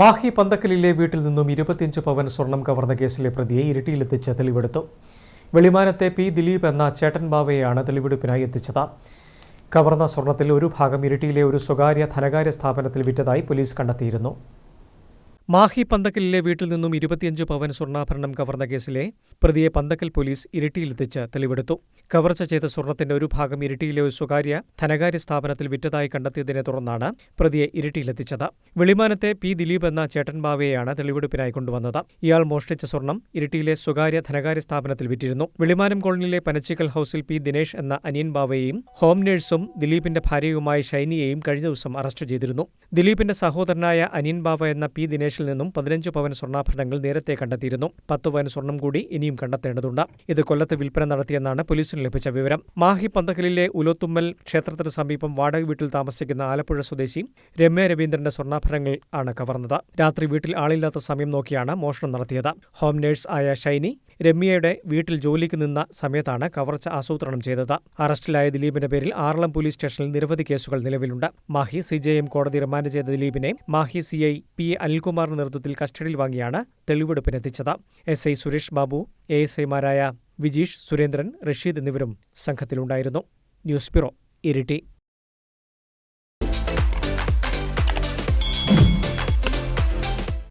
മാഹി പന്തക്കലിലെ വീട്ടിൽ നിന്നും ഇരുപത്തിയഞ്ച് പവൻ സ്വർണം കവർന്ന കേസിലെ പ്രതിയെ ഇരിട്ടിയിലെത്തിച്ച് തെളിവെടുത്തു. വെളിമാനത്തെ പി. ദിലീപ് എന്ന ചേട്ടൻ ബാവയെയാണ് തെളിവെടുപ്പിനായി എത്തിച്ചത്. കവർന്ന സ്വർണത്തിൽ ഒരു ഭാഗം ഇരിട്ടിയിലെ ഒരു സ്വകാര്യ ധനകാര്യ സ്ഥാപനത്തിൽ വിറ്റതായി പോലീസ് കണ്ടെത്തിയിരുന്നു. മാഹി പന്തക്കലിലെ വീട്ടിൽ നിന്നും ഇരുപത്തിയഞ്ച് പവൻ സ്വർണാഭരണം കവർന്ന കേസിലെ പ്രതിയെ പന്തക്കൽ പോലീസ് ഇരിട്ടിയിലെത്തിച്ച് തെളിവെടുത്തു. കവർച്ച ചെയ്ത സ്വർണത്തിന്റെ ഒരു ഭാഗം ഇരിട്ടിയിലെ ഒരു സ്വകാര്യ ധനകാര്യ സ്ഥാപനത്തിൽ വിറ്റതായി കണ്ടെത്തിയതിനെ തുടർന്നാണ് പ്രതിയെ ഇരിട്ടിയിലെത്തിച്ചത്. വെളിമാനത്തെ പി ദിലീപ് എന്ന ചേട്ടൻ ബാവയെയാണ് തെളിവെടുപ്പിനായി കൊണ്ടുവന്നത്. ഇയാൾ മോഷ്ടിച്ച സ്വർണം ഇരിട്ടിയിലെ സ്വകാര്യ ധനകാര്യ സ്ഥാപനത്തിൽ വിറ്റിരുന്നു. വെളിമാനം കോളനിയിലെ പനച്ചിക്കൽ ഹൌസിൽ പി ദിനേശ് എന്ന അനിയൻ ബാവയെയും ഹോം നേഴ്സും ദിലീപിന്റെ ഭാര്യയുമായ ഷൈനിയെയും കഴിഞ്ഞ ദിവസം അറസ്റ്റ് ചെയ്തിരുന്നു. ദിലീപിന്റെ സഹോദരനായ അനിയൻ ബാവ എന്ന പി ദിനേശിൽ നിന്നും പതിനഞ്ച് പവൻ സ്വർണാഭരണങ്ങൾ നേരത്തെ കണ്ടെത്തിയിരുന്നു. പത്ത് പവൻ സ്വർണം കൂടി ഇനിയും കണ്ടെത്തേണ്ടതുണ്ട്. ഇത് കൊല്ലത്ത് വിൽപ്പന നടത്തിയെന്നാണ് പോലീസിന് ലഭിച്ച വിവരം. മാഹി പന്തക്കലിലെ ഉലോത്തുമ്മൽ ക്ഷേത്രത്തിന് സമീപം വാടക വീട്ടിൽ താമസിക്കുന്ന ആലപ്പുഴ സ്വദേശി രമ്യ രവീന്ദ്രന്റെ സ്വർണാഭരണങ്ങൾ ആണ് കവർന്നത്. രാത്രി വീട്ടിൽ ആളില്ലാത്ത സമയം നോക്കിയാണ് മോഷണം നടത്തിയത്. ഹോം നേഴ്സ് ആയ ഷൈനി രമ്യയുടെ വീട്ടിൽ ജോലിക്ക് നിന്ന സമയത്താണ് കവർച്ച ആസൂത്രണം ചെയ്തത്. അറസ്റ്റിലായ ദിലീപിന്റെ പേരിൽ ആറളം പോലീസ് സ്റ്റേഷനിൽ നിരവധി കേസുകൾ നിലവിലുണ്ട്. മാഹി സിജെഎം എം കോടതി റിമാൻഡ് ചെയ്ത ദിലീപിനെ മാഹി സിഐ പി അനിൽകുമാറിന്റെ നേതൃത്വത്തിൽ കസ്റ്റഡിയിൽ വാങ്ങിയാണ് തെളിവെടുപ്പിനെത്തിച്ചത്. S I Suresh Babu A S ഐമാരായ വിജീഷ് സുരേന്ദ്രൻ റഷീദ് എന്നിവരും സംഘത്തിലുണ്ടായിരുന്നു. News bureau Iritty.